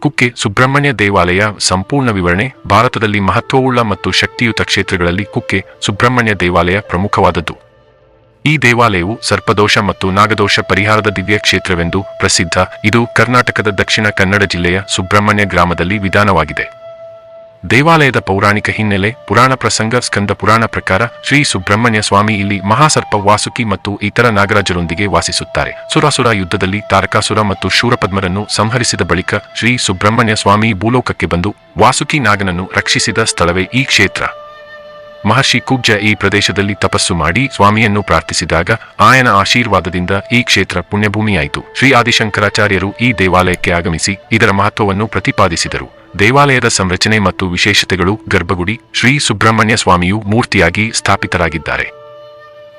ಕುಕ್ಕೆ ಸುಬ್ರಹ್ಮಣ್ಯ ದೇವಾಲಯ ಸಂಪೂರ್ಣ ವಿವರಣೆ, ಭಾರತದಲ್ಲಿ ಮಹತ್ವವುಳ್ಳ ಮತ್ತು ಶಕ್ತಿಯುತ ಕ್ಷೇತ್ರಗಳಲ್ಲಿ ಕುಕ್ಕೆ ಸುಬ್ರಹ್ಮಣ್ಯ ದೇವಾಲಯ ಪ್ರಮುಖವಾದದ್ದು. ಈ ದೇವಾಲಯವು ಸರ್ಪದೋಷ ಮತ್ತು ನಾಗದೋಷ ಪರಿಹಾರದ ದಿವ್ಯ ಕ್ಷೇತ್ರವೆಂದು ಪ್ರಸಿದ್ಧ. ಇದು ಕರ್ನಾಟಕದ ದಕ್ಷಿಣ ಕನ್ನಡ ಜಿಲ್ಲೆಯ ಸುಬ್ರಹ್ಮಣ್ಯ ಗ್ರಾಮದಲ್ಲಿ ವಿಧಾನವಾಗಿದೆ. ದೇವಾಲಯದ ಪೌರಾಣಿಕ ಹಿನ್ನೆಲೆ, ಪುರಾಣ ಪ್ರಸಂಗ, ಸ್ಕಂದ ಪುರಾಣ ಪ್ರಕಾರ ಶ್ರೀ ಸುಬ್ರಹ್ಮಣ್ಯ ಸ್ವಾಮಿ ಇಲ್ಲಿ ಮಹಾಸರ್ಪ ವಾಸುಕಿ ಮತ್ತು ಇತರ ನಾಗರಾಜರೊಂದಿಗೆ ವಾಸಿಸುತ್ತಾರೆ. ಸುರಾಸುರ ಯುದ್ಧದಲ್ಲಿ ತಾರಕಾಸುರ ಮತ್ತು ಶೂರಪದ್ಮರನ್ನು ಸಂಹರಿಸಿದ ಬಳಿಕ ಶ್ರೀ ಸುಬ್ರಹ್ಮಣ್ಯ ಸ್ವಾಮಿ ಭೂಲೋಕಕ್ಕೆ ಬಂದು ವಾಸುಕಿ ನಾಗನನ್ನು ರಕ್ಷಿಸಿದ ಸ್ಥಳವೇ ಈ ಕ್ಷೇತ್ರ. ಮಹರ್ಷಿ ಕುಬ್ಜ ಈ ಪ್ರದೇಶದಲ್ಲಿ ತಪಸ್ಸು ಮಾಡಿ ಸ್ವಾಮಿಯನ್ನು ಪ್ರಾರ್ಥಿಸಿದಾಗ ಆಯನ ಆಶೀರ್ವಾದದಿಂದ ಈ ಕ್ಷೇತ್ರ ಪುಣ್ಯಭೂಮಿಯಾಯಿತು. ಶ್ರೀ ಆದಿಶಂಕರಾಚಾರ್ಯರು ಈ ದೇವಾಲಯಕ್ಕೆ ಆಗಮಿಸಿ ಇದರ ಮಹತ್ವವನ್ನು ಪ್ರತಿಪಾದಿಸಿದರು. ದೇವಾಲಯದ ಸಂರಚನೆ ಮತ್ತು ವಿಶೇಷತೆಗಳು ಗರ್ಭಗುಡಿ, ಶ್ರೀ ಸುಬ್ರಹ್ಮಣ್ಯ ಸ್ವಾಮಿಯು ಮೂರ್ತಿಯಾಗಿ ಸ್ಥಾಪಿತರಾಗಿದ್ದಾರೆ.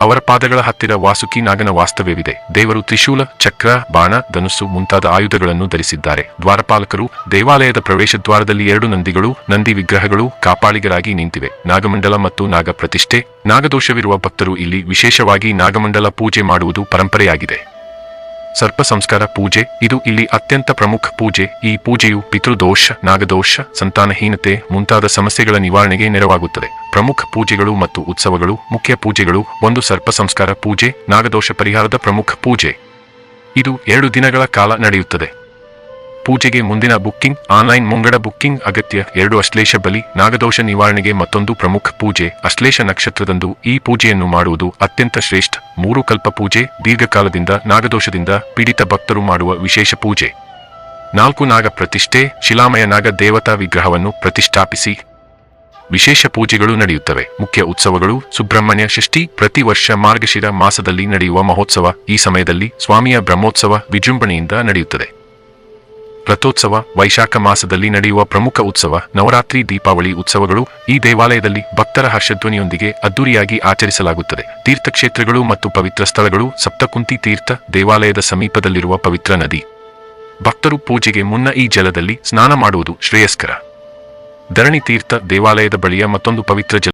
ಅವರ ಪಾದಗಳ ಹತ್ತಿರ ವಾಸುಕಿ ನಾಗನ ವಾಸ್ತವ್ಯವಿದೆ. ದೇವರು ತ್ರಿಶೂಲ, ಚಕ್ರ, ಬಾಣ, ಧನುಸ್ಸು ಮುಂತಾದ ಆಯುಧಗಳನ್ನು ಧರಿಸಿದ್ದಾರೆ. ದ್ವಾರಪಾಲಕರು, ದೇವಾಲಯದ ಪ್ರವೇಶ ದ್ವಾರದಲ್ಲಿ ಎರಡು ನಂದಿಗಳು, ನಂದಿ ವಿಗ್ರಹಗಳು ಕಾಪಾಳಿಗರಾಗಿ ನಿಂತಿವೆ. ನಾಗಮಂಡಲ ಮತ್ತು ನಾಗ ಪ್ರತಿಷ್ಠೆ, ನಾಗದೋಷವಿರುವ ಭಕ್ತರು ಇಲ್ಲಿ ವಿಶೇಷವಾಗಿ ನಾಗಮಂಡಲ ಪೂಜೆ ಮಾಡುವುದು ಪರಂಪರೆಯಾಗಿದೆ. ಸರ್ಪ ಸಂಸ್ಕಾರ ಪೂಜೆ, ಇದು ಇಲ್ಲಿ ಅತ್ಯಂತ ಪ್ರಮುಖ ಪೂಜೆ. ಈ ಪೂಜೆಯು ಪಿತೃದೋಷ, ನಾಗದೋಷ, ಸಂತಾನಹೀನತೆ ಮುಂತಾದ ಸಮಸ್ಯೆಗಳ ನಿವಾರಣೆಗೆ ನೆರವಾಗುತ್ತದೆ. ಪ್ರಮುಖ ಪೂಜೆಗಳು ಮತ್ತು ಉತ್ಸವಗಳು, ಮುಖ್ಯ ಪೂಜೆಗಳು, ಒಂದು ಸರ್ಪ ಸಂಸ್ಕಾರ ಪೂಜೆ, ನಾಗದೋಷ ಪರಿಹಾರದ ಪ್ರಮುಖ ಪೂಜೆ. ಇದು ಎರಡು ದಿನಗಳ ಕಾಲ ನಡೆಯುತ್ತದೆ. ಪೂಜೆಗೆ ಮುಂದಿನ ಬುಕ್ಕಿಂಗ್, ಆನ್ಲೈನ್ ಮುಂಗಡ ಬುಕ್ಕಿಂಗ್ ಅಗತ್ಯ ಎರಡು ಅಶ್ಲೇಷ ಬಲಿ, ನಾಗದೋಷ ನಿವಾರಣೆಗೆ ಮತ್ತೊಂದು ಪ್ರಮುಖ ಪೂಜೆ, ಅಶ್ಲೇಷ ನಕ್ಷತ್ರದಂದು ಈ ಪೂಜೆಯನ್ನು ಮಾಡುವುದು ಅತ್ಯಂತ ಶ್ರೇಷ್ಠ. ಮೂರು ಕಲ್ಪ ಪೂಜೆ, ದೀರ್ಘಕಾಲದಿಂದ ನಾಗದೋಷದಿಂದ ಪೀಡಿತ ಭಕ್ತರು ಮಾಡುವ ವಿಶೇಷ ಪೂಜೆ. ನಾಲ್ಕು ನಾಗ ಪ್ರತಿಷ್ಠೆ, ಶಿಲಾಮಯ ನಾಗ ದೇವತಾ ವಿಗ್ರಹವನ್ನು ಪ್ರತಿಷ್ಠಾಪಿಸಿ. ವಿಶೇಷ ಪೂಜೆಗಳು ನಡೆಯುತ್ತವೆ. ಮುಖ್ಯ ಉತ್ಸವಗಳು, ಸುಬ್ರಹ್ಮಣ್ಯ ಷಷ್ಠಿ, ಪ್ರತಿ ವರ್ಷ ಮಾರ್ಗಶಿರ ಮಾಸದಲ್ಲಿ ನಡೆಯುವ ಮಹೋತ್ಸವ, ಈ ಸಮಯದಲ್ಲಿ ಸ್ವಾಮಿಯ ಬ್ರಹ್ಮೋತ್ಸವ ವಿಜೃಂಭಣೆಯಿಂದ ನಡೆಯುತ್ತದೆ. ರಥೋತ್ಸವ, ವೈಶಾಖ ಮಾಸದಲ್ಲಿ ನಡೆಯುವ ಪ್ರಮುಖ ಉತ್ಸವ, ನವರಾತ್ರಿ, ದೀಪಾವಳಿ ಉತ್ಸವಗಳು ಈ ದೇವಾಲಯದಲ್ಲಿ ಭಕ್ತರ ಹರ್ಷಧ್ವನಿಯೊಂದಿಗೆ ಅದ್ದೂರಿಯಾಗಿ ಆಚರಿಸಲಾಗುತ್ತದೆ. ತೀರ್ಥಕ್ಷೇತ್ರಗಳು ಮತ್ತು ಪವಿತ್ರ ಸ್ಥಳಗಳು, ಸಪ್ತಕುಂತಿ ತೀರ್ಥ ದೇವಾಲಯದ ಸಮೀಪದಲ್ಲಿರುವ ಪವಿತ್ರ ನದಿ. ಭಕ್ತರು ಪೂಜೆಗೆ ಮುನ್ನ ಈ ಜಲದಲ್ಲಿ ಸ್ನಾನ ಮಾಡುವುದು ಶ್ರೇಯಸ್ಕರ. ಧರಣಿ ತೀರ್ಥ ದೇವಾಲಯದ ಬಳಿಯ ಮತ್ತೊಂದು ಪವಿತ್ರ